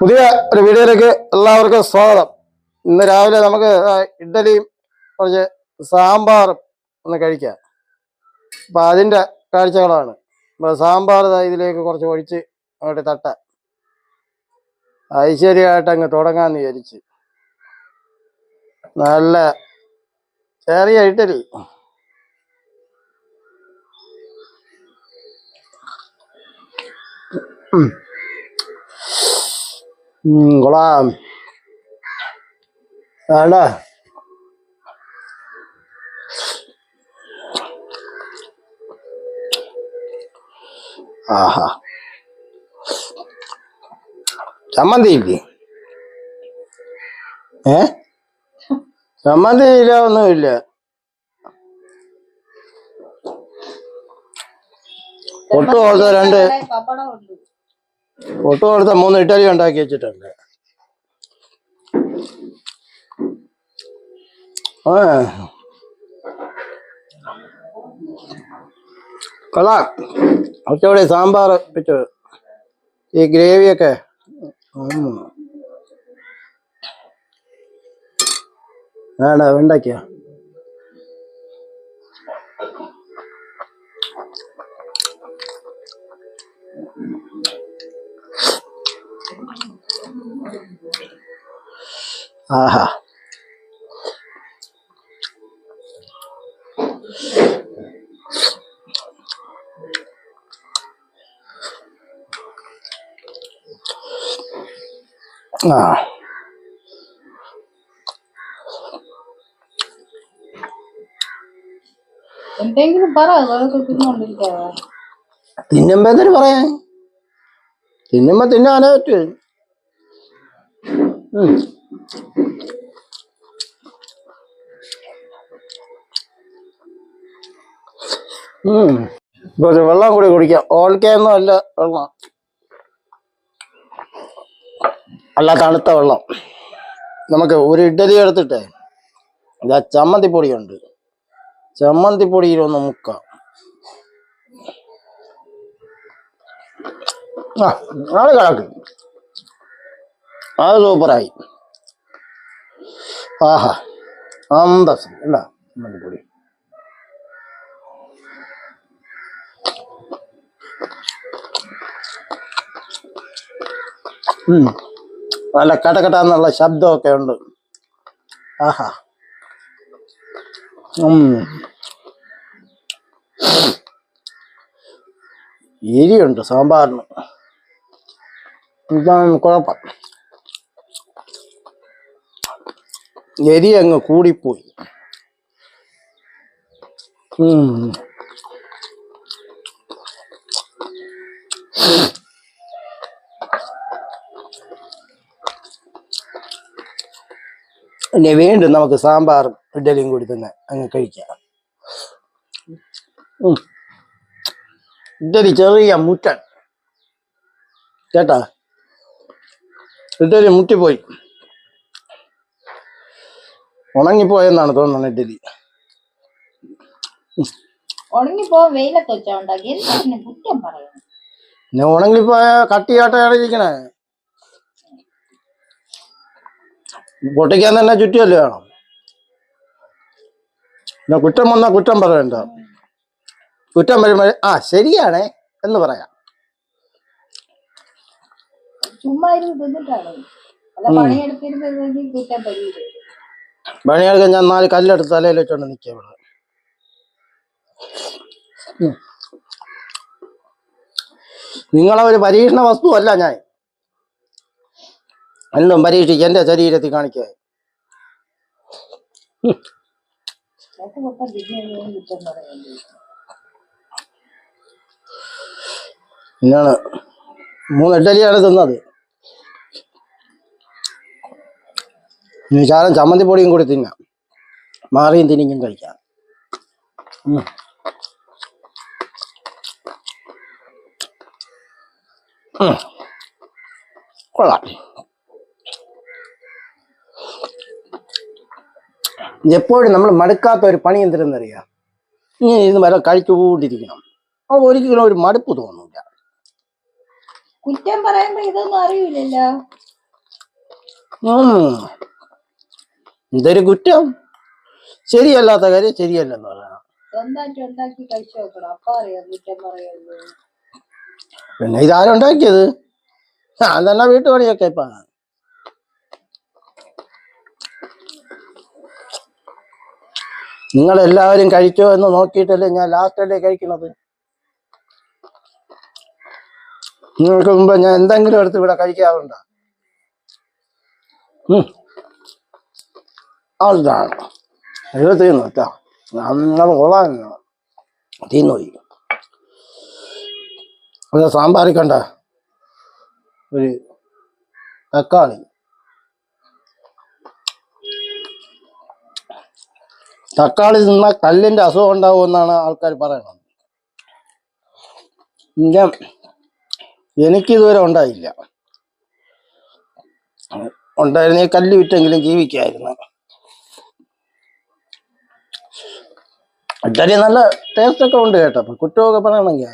പുതിയ ഒരു വീഡിയോയിലേക്ക് എല്ലാവർക്കും സ്വാഗതം. ഇന്ന് രാവിലെ നമുക്ക് ഇഡലിയും കുറച്ച് സാമ്പാറും ഒന്ന് കഴിക്കാം. അപ്പൊ അതിന്റെ കാഴ്ചകളാണ്. അപ്പൊ സാമ്പാർ ഇതിലേക്ക് കുറച്ച് ഒഴിച്ച് അങ്ങോട്ട് തട്ട. ഐശ്വര്യമായിട്ട് അങ്ങ് തുടങ്ങാന്ന് വിചാരിച്ച്. നല്ല ചെറിയ ഇഡ്ഡലി. കൊള്ളാം. വേണ്ട ആഹാ. ചമ്മന്തി ഇല്ലേ? ഏ? ചമ്മന്തി ഇല്ല ഒട്ടും കൊടുത്ത രണ്ട് ഒട്ടും കൊടുത്ത മൂന്ന് ഇറ്റലി ഉണ്ടാക്കി വെച്ചിട്ടുണ്ട്. ആ. കൊള്ളാം. കുറച്ചുകൂടി സാമ്പാർ വെച്ചു. ഈ ഗ്രേവിയൊക്കെ. വേണ്ട വെണ്ടയ്ക്ക. ആഹാ. ആ. എന്തെങ്കിലും പറ തിന്നുമ്പോ എന്തിനു പറയാൻ തിന്നുമ്പോ തിന്നാനേ പറ്റൂ. കുറച്ച് വെള്ളം കൂടി കുടിക്കാം. ഓൾക്കൊന്നും അല്ല വെള്ളം. അല്ല തണുത്ത വെള്ളം. നമുക്ക് ഒരു ഇഡ്ഡലി എടുത്തിട്ട്. ഇതാ ചമ്മന്തിപ്പൊടിയുണ്ട്. ചമ്മന്തിപ്പൊടിയിലൊന്ന് മുക്കാം. ആ അത് കിടക്കും. അത് സൂപ്പറായി. ആഹാ. അന്തസ് അല്ല മല്ലിപ്പൊടി ഉം. നല്ല കടകടാന്നുള്ള ശബ്ദമൊക്കെ ഉണ്ട്. ആഹാ. എരിയുണ്ട് സാമ്പാറിന്. ഇതാണ് കുഴപ്പം. എരി അങ്ങ് കൂടിപ്പോയി. ഇനി വീണ്ടും നമുക്ക് സാമ്പാറും ഇഡലിയും കൂടി തന്നെ അങ്ങ് കഴിക്കാം. ഇഡലി ചെറിയ മുറ്റൻ കേട്ടാ? ഇഡലി മുട്ടിപ്പോയി. ഉണങ്ങിപ്പോയെന്നാണ് തോന്നുന്നത് ഇഡ്ഡലി ഉണങ്ങിപ്പോ വെയിലത്ത് വെച്ചാ ഉണ്ടാക്കി. എന്തിനു കുറ്റം പറയുന്നു പിന്നെ ഉണങ്ങിപ്പോയ കട്ടിയാട്ടയാണ് ഇരിക്കണേ. പൊട്ടിക്കാൻ തന്നെ ചുറ്റിയല്ലേ വേണം. പിന്നെ കുറ്റം വന്നാൽ കുറ്റം പറയണ്ട. കുറ്റം വരുമ്പോൾ ആ ശരിയാണ് എന്ന് പറയാം. ചുമ്മാ ഇരുന്ന് തിന്നിട്ടാണ്? അല്ല പണിയെടുത്തിരുന്നെങ്കിൽ കുറ്റം പറ്റിയത് പണിയെടുക്കാൻ ഞാൻ നാല് കല്ലെടുത്ത് തലയിൽ വെച്ചോണ്ട് നിൽക്കുക ഇവിടെ നിങ്ങളെ ഒരു പരീക്ഷണ വസ്തുവല്ല ഞാൻ. എന്നും പരീക്ഷിച്ച് എന്റെ ശരീരത്തിൽ കാണിക്കുക പിന്നാണ് മൂന്ന് ഇഡലിയാണ് തിന്നത്. ഇനി ചമ്മന്തിപ്പൊടിയും ചമ്മന്തി പൊടിയും കൂടി തിന്നാം. മാറിയും തിന്നിക്കും കഴിക്കാം. കൊള്ളാം. എപ്പോഴും നമ്മൾ മടുക്കാത്ത ഒരു പണി എന്തിനെന്നറിയാം ഇങ്ങനെ ഇരുന്ന് വരെ കഴിച്ചുകൊണ്ടിരിക്കണം. അപ്പോൾ ഒരിക്കലും ഒരു മടുപ്പ് തോന്നില്ല കുറ്റം പറയുമ്പോ ഇതൊന്നും അറിയില്ലല്ലോ. എന്തൊരു കുറ്റം. ശരിയല്ലാത്ത കാര്യം ശരിയല്ലെന്ന് പറയണം. സ്വന്തമായിട്ട് ഉണ്ടാക്കി കഴിച്ചു നോക്കണം. അപ്പൊ അറിയാം കുറ്റം പറയുള്ളൂ പിന്നെ ഇതാരുണ്ടാക്കിയത് ഞാൻ തന്നെ വീട്ടുപണിയൊക്കെ ഇപ്പൊ? നിങ്ങൾ എല്ലാവരും കഴിച്ചോ എന്ന് നോക്കിയിട്ടല്ലേ ഞാൻ ലാസ്റ്റല്ലേ കഴിക്കണത് നിങ്ങൾക്ക് മുമ്പ് ഞാൻ എന്തെങ്കിലും എടുത്ത് ഇവിടെ കഴിക്കാറുണ്ടോ? ഉം. അതാണ് ഇത് തീർന്നു കേട്ടോ. നല്ല കൊള്ളാൻ തീർന്നുപോയി അത് സാമ്പാറിക്കണ്ട ഒരു തക്കാളി. തക്കാളി നിന്ന കല്ലിന്റെ അസുഖം ഉണ്ടാവും എന്നാണ് ആൾക്കാർ പറയുന്നത്. പിന്നെ എനിക്കിതുവരെ ഉണ്ടായില്ല. ഉണ്ടായിരുന്നെങ്കിൽ കല്ല് വിറ്റെങ്കിലും ജീവിക്കായിരുന്നു. ഇഡലി നല്ല ടേസ്റ്റ് ഒക്കെ ഉണ്ട് കേട്ടോ. കുറ്റമൊക്കെ പറയണമെങ്കിൽ.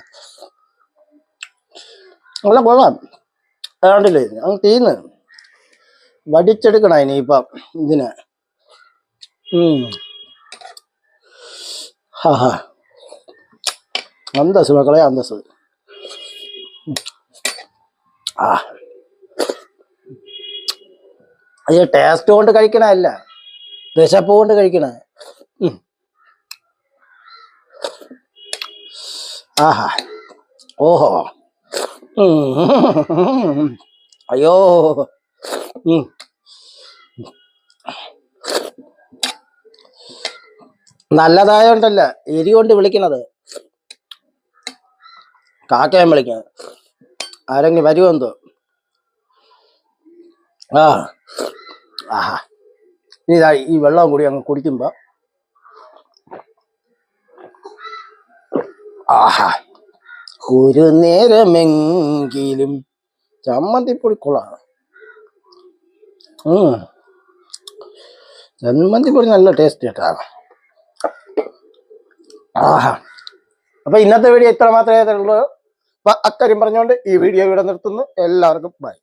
നല്ല കൊള്ളാം. ഏതാണ്ടില്ലേ അങ്ങ് തീന്ന്. വടിച്ചെടുക്കണം ഇനിയിപ്പം ഇതിനെ. ഹാ ഹാ. അന്തസ് മക്കളെ അന്തസ്. ആ. ടേസ്റ്റ് കൊണ്ട് കഴിക്കണല്ല വിശപ്പ് കൊണ്ട് കഴിക്കണ. ആഹാ. ഓഹോ. അയ്യോ. നല്ലതായോണ്ടല്ല എരി കൊണ്ട് വിളിക്കണത് കാക്കയം വിളിക്കുന്നത് ആരെങ്കിലും വരുമെന്തോ ആ. ആഹാ. ഇതാ ഈ വെള്ളം കൂടി അങ്ങ് കുടിക്കുമ്പോ ആഹാ. ഒരു നേരമെങ്കിലും ചമ്മന്തിപ്പൊടി കൊള്ളാം. ചമ്മന്തിപ്പൊടി നല്ല ടേസ്റ്റ് കേട്ടാ. ആഹാ. അപ്പൊ ഇന്നത്തെ വീഡിയോ ഇത്ര മാത്രമേ ഉള്ളൂ അക്കാര്യം പറഞ്ഞുകൊണ്ട് ഈ വീഡിയോ ഇവിടെ നിർത്തുന്നു. എല്ലാവർക്കും ബൈ